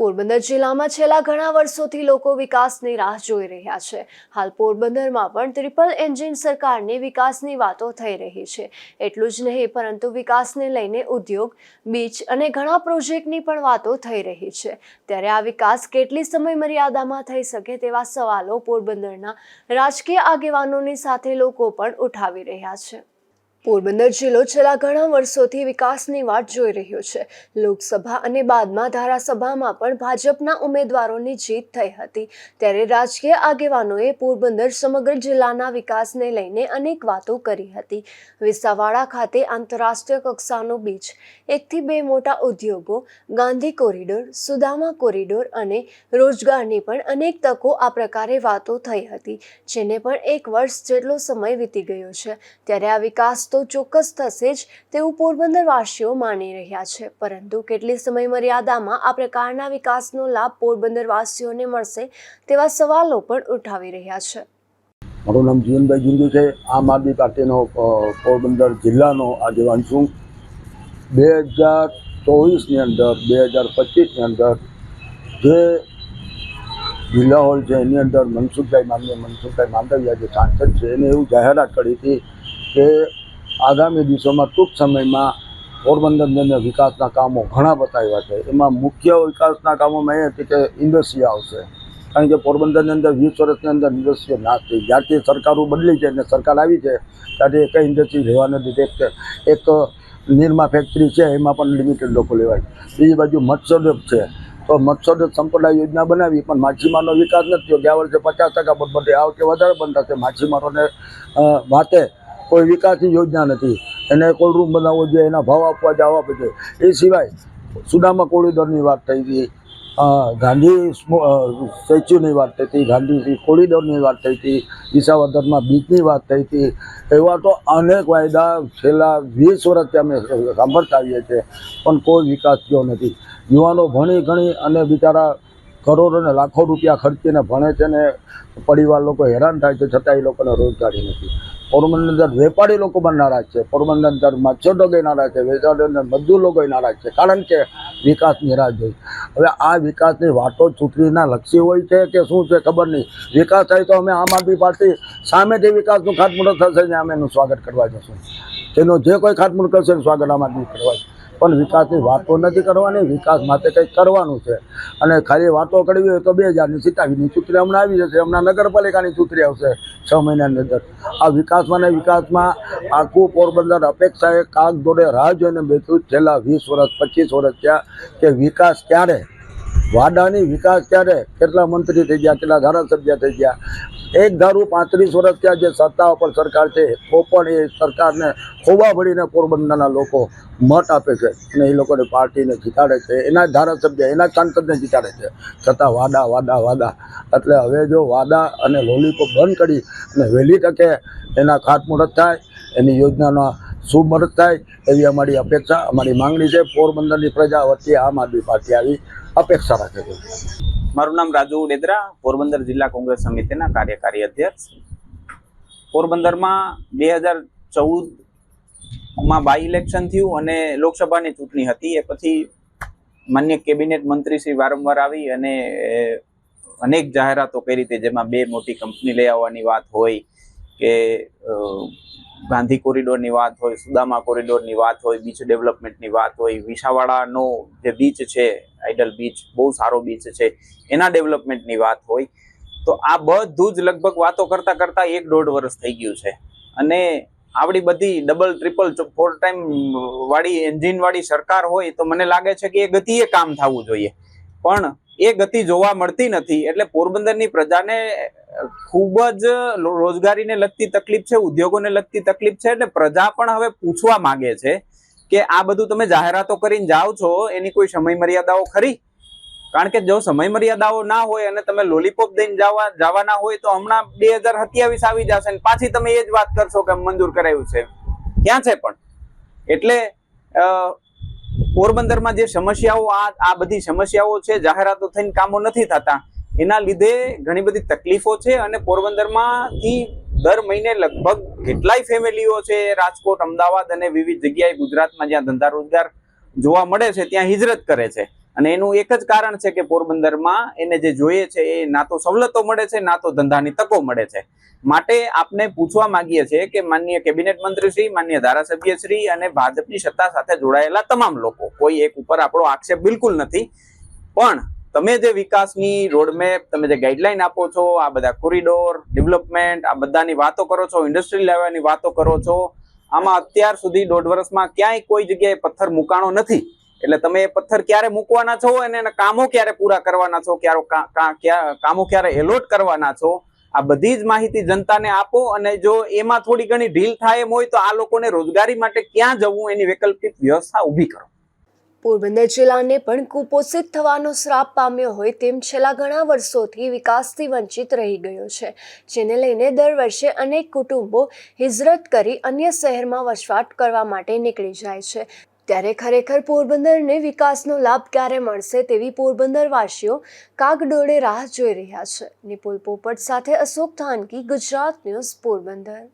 પોરબંદર જિલ્લામાં છેલ્લા ઘણા વર્ષોથી લોકો વિકાસની રાહ જોઈ રહ્યા છે. હાલ પોરબંદરમાં પણ ટ્રિપલ એન્જિન સરકારની વિકાસની વાતો થઈ રહી છે. એટલું જ નહીં, પરંતુ વિકાસને લઈને ઉદ્યોગ, બીચ અને ઘણા પ્રોજેક્ટની પણ વાતો થઈ રહી છે. ત્યારે આ વિકાસ કેટલી સમય મર્યાદામાં થઈ શકે તેવા સવાલો પોરબંદરના રાજકીય આગેવાનોની સાથે લોકો પણ ઉઠાવી રહ્યા છે. પોરબંદર જિલ્લો છેલ્લા ઘણા વર્ષોથી વિકાસની વાટ જોઈ રહ્યો છે. લોકસભા અને બાદમાં ધારાસભામાં પણ ભાજપના ઉમેદવારોની જીત થઈ હતી. ત્યારે રાજકીય આગેવાનોએ પોરબંદર સમગ્ર જિલ્લાના વિકાસને લઈને અનેક વાતો કરી હતી. વિસાવાડા ખાતે આંતરરાષ્ટ્રીય કક્ષાનો બીચ, એકથી બે મોટા ઉદ્યોગો, ગાંધી કોરિડોર, સુદામા કોરિડોર અને રોજગારની પણ અનેક તકો આ પ્રકારે વાતો થઈ હતી, જેને પણ એક વર્ષ જેટલો સમય વીતી ગયો છે. ત્યારે આ વિકાસ તો ચોક્કસ થશે જ તેવું પોરબંદરવાસીઓ માની રહ્યા છે. પરંતુ કેટલી સમય મર્યાદામાં આ પ્રકારના વિકાસનો લાભ પોરબંદરવાસીઓને મળશે તેવા સવાલો પણ ઉઠાવી રહ્યા છે. મારું નામ જીવનભાઈ જુંજુ છે. આમ આદમી પાર્ટીનો પોરબંદર જિલ્લાનો આગેવાન છું. બે હજાર ચોવીસની અંદર, બે હજાર પચીસની અંદર જે જિલ્લા હોલ છે, એની અંદર મનસુખભાઈ માન્ય, મનસુખભાઈ માંડવિયા જે સાંસદ છે, એને એવું જાહેરાત કરી હતી કે આગામી દિવસોમાં ટૂંક સમયમાં પોરબંદરની અંદર વિકાસના કામો ઘણા બતાવ્યા છે. એમાં મુખ્ય વિકાસના કામોમાં એ હતી કે ઇન્ડસ્ટ્રી આવશે. કારણ કે પોરબંદરની અંદર વીસ વર્ષની અંદર ઇન્ડસ્ટ્રીઓ નાશ થઈ. જ્યારથી સરકારો બદલી છે અને સરકાર આવી છે ત્યારથી એક ઇન્ડસ્ટ્રી રહેવા નથી એક એક નિરમા ફેક્ટરી છે, એમાં પણ લિમિટેડ લોકો લેવાય. બીજી બાજુ મત્સ્યોદ્યોગ છે. તો મત્સ્યોદ્યોગ સંપદા યોજના બનાવી, પણ માછીમારનો વિકાસ નથી થયો. ગયા વર્ષે પચાસ ટકા બંધ બંધ આ વખતે વધારે બંધ થશે માછીમારોને વાતે કોઈ વિકાસની યોજના નથી. એને કોલ્ડ રૂમ બનાવવો જોઈએ, એના ભાવ આપવા જવા પડે. એ સિવાય સુદામા કોરિડોરની વાત થઈ હતી. ગાંધી સ્ટેચ્યુની વાત થઈ હતી ગાંધી કોરિડોરની વાત થઈ હતી, વિસાવદરમાં બીચની વાત થઈ હતી. એવા તો અનેક વાયદા છેલ્લા વીસ વર્ષથી અમે સાંભળતા આવીએ છીએ, પણ કોઈ વિકાસ થયો નથી. યુવાનો ભણી ગણી અને બિચારા કરોડો ને લાખો રૂપિયા ખર્ચીને ભણે છે ને પરિવાર લોકો હેરાન થાય છે, છતાં એ લોકોને રોજગારી નથી. પોરબંદર અંદર વેપારી લોકો પણ નારાજ છે. પોરબંદર અંદર મત્સ્યોદ્યોગો નારાજ છે વેચાણ અંદર મજૂર લોકો નારાજ છે. કારણ કે વિકાસની રાહ જોઈ. હવે આ વિકાસની વાતો ચૂંટણીના લક્ષી હોય છે કે શું છે ખબર નહીં. વિકાસ થાય તો અમે આમ આદમી પાર્ટી સામેથી વિકાસનું ખાતમુહૂર્ત થશે ને અમે એનું સ્વાગત કરવા જશું. તેનો જે કોઈ ખાતમુહૂર્ત કરશે એનું સ્વાગત આમ આદમી કરવા. પણ વિકાસની વાતો નથી કરવાની, વિકાસ માટે કંઈક કરવાનું છે. અને ખાલી વાતો કરવી હોય તો બે હજારની સિત્તાવીસની ચૂંટણી હમણાં આવી જશે, હમણાં નગરપાલિકાની ચૂંટણી આવશે છ મહિનાની અંદર. આ વિકાસમાં ને વિકાસમાં આખું પોરબંદર અપેક્ષાએ કાગ દોડે રાહ જોઈને બેઠું છેલ્લા વીસ વર્ષ, પચીસ વર્ષ થયા કે વિકાસ ક્યારે? વાડાની વિકાસ ક્યારે? કેટલા મંત્રી થઈ ગયા, કેટલા ધારાસભ્ય થઈ ગયા? એક ધારું પાંત્રીસ વર્ષ ત્યાં જે સત્તા ઉપર સરકાર છે, તો પણ એ સરકારને ખોબા ભરીને પોરબંદરના લોકો મત આપે છે અને એ લોકોને પાર્ટીને જીતાડે છે, એના ધારાસભ્ય, એના સાંસદને જીતાડે છે. છતાં વાદા વાદા વાદા. એટલે હવે જો વાદા અને લોલીપોપ બંધ કરી અને વહેલી તકે એના ખાતમુહૂર્ત થાય, એની યોજનાના શુભ મુહૂર્ત થાય, એવી અમારી અપેક્ષા, અમારી માંગણી છે. પોરબંદરની પ્રજા વચ્ચે આમ આદમી પાર્ટી આવી અપેક્ષા રાખે છે. મારું નામ રાજુ ડેદરા, પોરબંદર જિલ્લા કોંગ્રેસ સમિતિના કાર્યકારી અધ્યક્ષ. પોરબંદરમાં બે હજાર ચૌદમાં બાય ઇલેક્શન થયું અને લોકસભાની ચૂંટણી હતી. એ પછી માન્ય કેબિનેટ મંત્રી શ્રી વારંવાર આવી અને અનેક જાહેરાતો કરી હતી, જેમાં બે મોટી કંપની લઈ આવવાની વાત હોય કે ગાંધી કોરિડોરની વાત હોય, સુદામા કોરિડોરની વાત હોય, બીચ ડેવલપમેન્ટની વાત હોય. વિસાવાડાનો જે બીચ છે આઈડલ બીચ બહુ સારો બીચ છે. એના ડેવલપમેન્ટની વાત હોય, તો આ બધું જ લગભગ વાતો કરતા કરતા એક દોઢ વર્ષ થઈ ગયું છે. અને આવડી બધી ડબલ ટ્રિપલ ફોર ટાઈમ વાળી એન્જિન વાળી સરકાર હોય, તો મને લાગે છે કે એ ગતિએ કામ થવું જોઈએ. પણ એ ગતિ જોવા મળતી નથી, એટલે પોરબંદરની પ્રજાને ખૂબ જ રોજગારીને લગતી તકલીફ છે, ઉદ્યોગોને લગતી તકલીફ છે, એટલે પ્રજા પણ હવે પૂછવા માંગે છે કે આ બધું તમે જાહેરાતો કરીને જાઓ છો, એની કોઈ સમય મર્યાદાઓ ખરી? કારણ કે જો સમય મર્યાદાઓ ના હોય અને તમે લોલીપોપ દઈને જવા, જવાના હોય તો હમણાં બે હજાર સત્યાવીસ આવી જશે અને પાછી તમે એ જ વાત કરશો કે મંજૂર કરાયું છે. ક્યાં છે પણ? એટલે પોરબંદરમાં જે સમસ્યાઓ આ આ બધી સમસ્યાઓ છે, જાહેરાતો થઈને કામો નથી થતા. એના લીધે ઘણી બધી તકલીફો છે અને પોરબંદરમાંથી દર મહિને લગભગ કેટલાય ફેમિલીઓ છે રાજકોટ, અમદાવાદ અને વિવિધ જગ્યાએ ગુજરાતમાં જ્યાં ધંધા રોજગાર જોવા મળે છે, ત્યાં હિજરત કરે છે. અને એનું એક જ કારણ છે કે પોરબંદરમાં એને જે જોઈએ છે એ ના તો સવલતો મળે છે, ના તો ધંધાની તકો મળે છે. માટે આપને પૂછવા માંગીએ છીએ કે માનનીય કેબિનેટ મંત્રી શ્રી માનનીય ધારાસભ્ય શ્રી અને ભાજપની સત્તા સાથે જોડાયેલા તમામ લોકો, કોઈ એક ઉપર આપણો આક્ષેપ બિલકુલ નથી. પણ તમે જે વિકાસની રોડમેપ તમે જે ગાઈડલાઈન આપો છો, આ બધા કોરિડોર ડેવલપમેન્ટ આ બધાની વાતો કરો છો ઇન્ડસ્ટ્રી લેવાની વાતો કરો છો, આમાં અત્યાર સુધી દોઢ વર્ષમાં ક્યાંય કોઈ જગ્યાએ પથ્થર મુકાણો નથી. એટલે તમે એ પથ્થર ક્યારે મૂકવાના છો અને એના કામો ક્યારે પૂરા કરવાના છો, ક્યારે કામો ક્યારે એલોટ કરવાના છો, આ બધી જ માહિતી જનતાને આપો અને જો એમાં થોડી ઘણી ઢીલ થાય એમ હોય તો આ લોકોને રોજગારી માટે ક્યાં જવું એની વૈકલ્પિક વ્યવસ્થા ઊભી કરો. પોરબંદર જિલ્લાને પણ કુપોષિત થવાનો શ્રાપ પામ્યો હોય તેમ છેલ્લા ઘણા વર્ષોથી વિકાસથી વંચિત રહી ગયો છે, જેને લઈને દર વર્ષે અનેક કુટુંબો હિજરત કરી અન્ય શહેરમાં વસવાટ કરવા માટે નીકળી જાય છે. ત્યારે ખરેખર પોરબંદરને વિકાસનો લાભ ક્યારે મળશે તેવી પોરબંદરવાસીઓ કાગડોળે રાહ જોઈ રહ્યા છે. નિપુલ પોપટ સાથે અશોક થાનકી ગુજરાત ન્યૂઝ પોરબંદર.